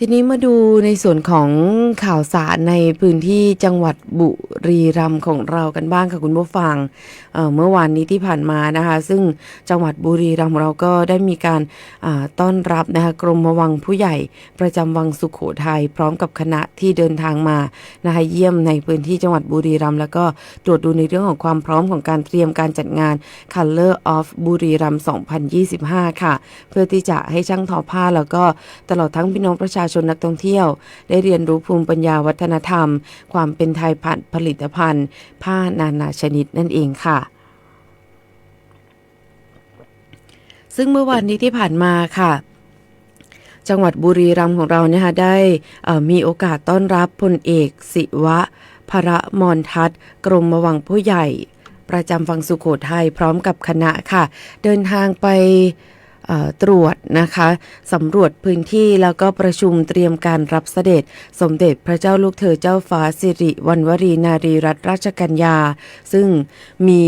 ทีนี้มาดูในส่วนของข่าวสารในพื้นที่จังหวัดบุรีรัมย์ของเรากันบ้างค่ะคุณผู้ฟังเเมื่อวานนี้ที่ผ่านมานะคะ ซึ่งจังหวัดบุรีรัมย์ของเราก็ได้มีการาต้อนรับนะคะกรมวังผู้ใหญ่ประจำวังสุขโขทัยพร้อมกับคณะที่เดินทางมานะคะเยี่ยมในพื้นที่จังหวัดบุรีรัมย์แล้วก็ตรวจดูในเรื่องของความพร้อมของการเตรียมการจัดงาน Color of บุรีรัมย์2025 ค่ะ เพื่อที่จะให้ช่างทอผ้าแล้วก็ตลอดทั้งพี่น้องประชาชนนักท่องเที่ยว ได้เรียนรู้ภูมิปัญญาวัฒนธรรม ความเป็นไทยผ่านผลิตภัณฑ์ ผ้านานาชนิดนั่นเองค่ะซึ่งเมื่อวานนี้ที่ผ่านมาค่ะ จังหวัดบุรีรัมย์ของเราเนี่ยค่ะได้มีโอกาสต้อนรับพลเอกศิวะ พระมรทัศกรมวังผู้ใหญ่ ประจำฝั่งสุโขทัยพร้อมกับคณะค่ะ เดินทางไป ตรวจนะคะสำรวจพื้นที่แล้วก็ประชุมเตรียมการรับเสด็จ สมเด็จพระเจ้าลูกเธอเจ้าฟ้าสิริวัณวรีนารีรัตนราชกัญญา ซึ่งมี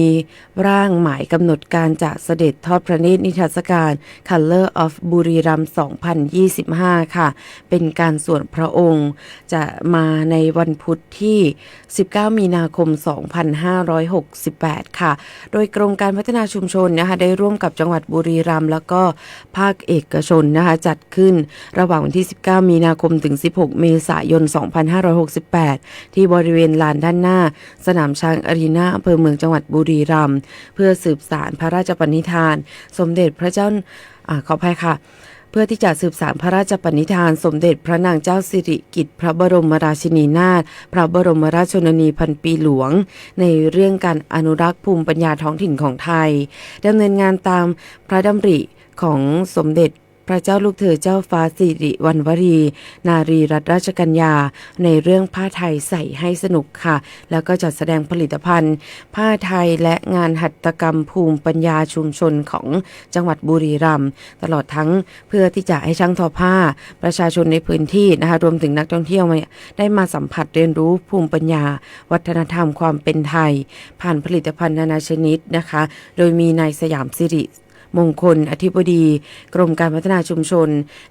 ร่างหมายกำหนดการจะเสด็จทอดพระเนตรนิทรรศการ Color of บุรีรัมย์2025 ค่ะ เป็นการส่วนพระองค์จะมาในวันพุธที่ 19 มีนาคม 2568 ค่ะ โดยกรมการพัฒนาชุมชนนะคะได้ร่วมกับจังหวัดบุรีรัมย์แล้วก็ภาคเอกชนนะคะจัดขึ้นระหว่างวันที่ 19 มีนาคมถึง 16 เมษายน 2568 ที่บริเวณลานด้านหน้า สนามช้างอารีนาอำเภอเมืองจังหวัดบุรีรัมย์เพื่อสืบสารพระราชปณิธาน สมเด็จพระเจ้าอาขออภัยค่ะเพื่อที่จะสืบสารพระราชปณิธาน สมเด็จพระนางเจ้าสิริกิติ์พระบรมราชินีนาถพระบรมราชชนนีพันปีหลวง ในเรื่องการอนุรักษ์ภูมิปัญญาท้องถิ่นของไทยดำเนินงานตามพระดำริ ของสมเด็จพระเจ้าลูกเธอเจ้าฟ้าสิริวัณวรี นารีรัตนราชกัญญา ในเรื่องผ้าไทยใส่ให้สนุกค่ะ แล้วก็จัดแสดงผลิตภัณฑ์ ผ้าไทยและงานหัตถกรรมภูมิปัญญาชุมชนของจังหวัดบุรีรัมย์ตลอดทั้งเพื่อที่จะให้ช่างทอผ้า ประชาชนในพื้นที่นะคะรวมถึงนักท่องเที่ยวได้มาสัมผัสเรียนรู้ภูมิปัญญา วัฒนธรรมความเป็นไทย ผ่านผลิตภัณฑ์นานาชนิดนะคะ โดยมีนายสยามสิริ มงคล อธิบดี กรมการพัฒนาชุมชน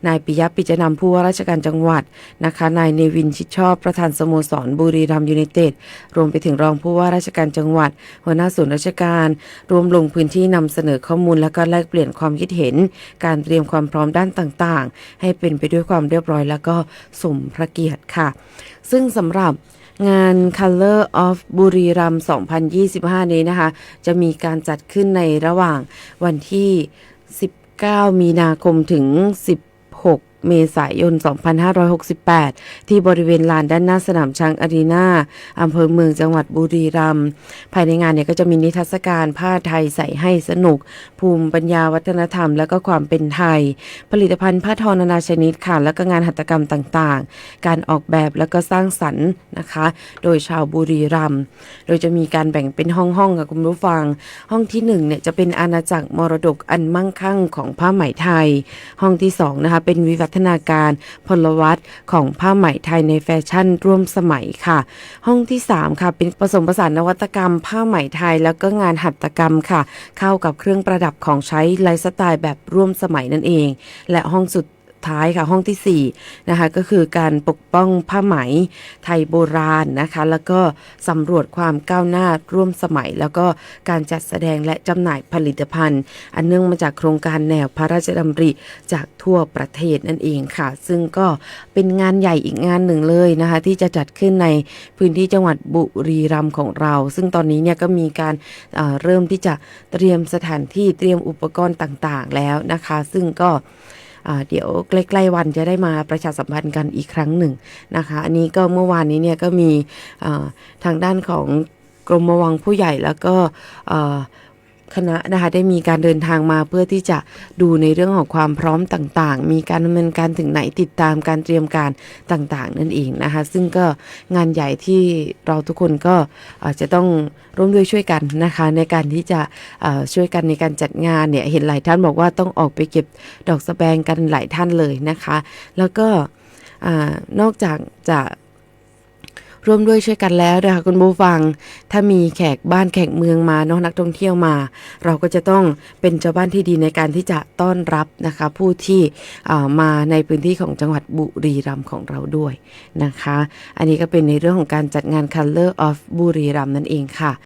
นายปิยะปิจนำผู้ว่าราชการจังหวัดนะคะ นายเนวินชิดชอบประธานสโมสรบุรีรัมยูไนเต็ดรวมไปถึงรองผู้ว่าราชการจังหวัด หัวหน้าส่วนราชการ รวมลงพื้นที่นำเสนอข้อมูลและก็แลกเปลี่ยนความคิดเห็น การเตรียมความพร้อมด้านต่างๆ ให้เป็นไปด้วยความเรียบร้อย แล้วก็สมพระเกียรติค่ะ ซึ่งสำหรับ งาน Color of บุรีรัมย์2025 นี้นะคะ จะมีการจัดขึ้นในระหว่างวันที่ 19 มีนาคมถึง 16 เมษายน 2568 ที่บริเวณลานด้านหน้าสนามช้างอารีนาอำเภอเมืองจังหวัดบุรีรัมย์ ภายในงานเนี่ยก็จะมีนิทรรศการผ้าไทยใส่ให้สนุก ภูมิปัญญาวัฒนธรรม และก็ความเป็นไทย ผลิตภัณฑ์ผ้าทอนานาชนิดค่ะ แล้วก็งานหัตถกรรมต่างๆ การออกแบบแล้วก็สร้างสรรค์นะคะ โดยชาวบุรีรัมย์ โดยจะมีการแบ่งเป็นห้องๆค่ะคุณผู้ฟัง ห้องที่หนึ่งเนี่ยจะเป็นอาณาจักรมรดกอันมั่งคั่งของผ้าไหมไทย ห้องที่สองนะคะเป็นวิวัฒนาการพลวัตของผ้าไหมไทยในแฟชั่นร่วมสมัยค่ะ ห้องที่สามค่ะ เป็นผสมผสานนวัตกรรม ผ้าไหมไทยแล้วก็งานหัตถกรรมค่ะ เข้ากับเครื่องประดับของใช้ไลฟ์สไตล์แบบร่วมสมัยนั่นเอง และห้องสุด ท้ายค่ะห้องที่4นะคะก็คือการปกป้องผ้าไหมไทยโบราณนะคะแล้วก็สำรวจความก้าวหน้าร่วมสมัย แล้วก็การจัดแสดงและจำหน่ายผลิตภัณฑ์ อันเนื่องมาจากโครงการแนวพระราชดำริจากทั่วประเทศนั่นเองค่ะ ซึ่งก็เป็นงานใหญ่อีกงานหนึ่งเลยนะคะที่จะจัดขึ้นในพื้นที่จังหวัดบุรีรัมย์ของเรา ซึ่งตอนนี้เนี่ยก็มีการเอ่อเริ่มที่จะเตรียมสถานที่เตรียมอุปกรณ์ต่างๆ แล้วนะคะ ซึ่งก็ เดี๋ยวใกล้ๆวันจะได้มาประชาสัมพันธ์กันอีกครั้งหนึ่งนะคะ อันนี้ก็เมื่อวานนี้เนี่ยก็มีทางด้านของกรมวังผู้ใหญ่แล้วก็ คณะนะคะได้มีการเดินทางมาเพื่อที่จะดูในเรื่องของความพร้อมต่างๆ มีการดำเนินการถึงไหนติดตามการเตรียมการต่างๆ นั่นเองนะคะ ซึ่งก็งานใหญ่ที่เราทุกคนก็จะต้องร่วมด้วยช่วยกันนะคะ ในการที่จะช่วยกันในการจัดงานเนี่ยเห็นหลายท่านบอกว่าต้องออกไปเก็บดอกสแบงกันหลายท่านเลยนะคะ แล้วก็อนอกจากจะ ร่วมด้วยช่วยกันแล้วนะคะคุณผู้ฟัง ถ้ามีแขกบ้านแขกเมืองมาเนาะนักท่องเที่ยวมา เราก็จะต้องเป็นเจ้าบ้านที่ดีในการที่จะต้อนรับนะคะ ผู้ที่มาในพื้นที่ของจังหวัดบุรีรัมย์ของเราด้วยนะคะ อันนี้ก็เป็นในเรื่องของการจัดงาน Color of บุรีรัมย์นั่นเองค่ะ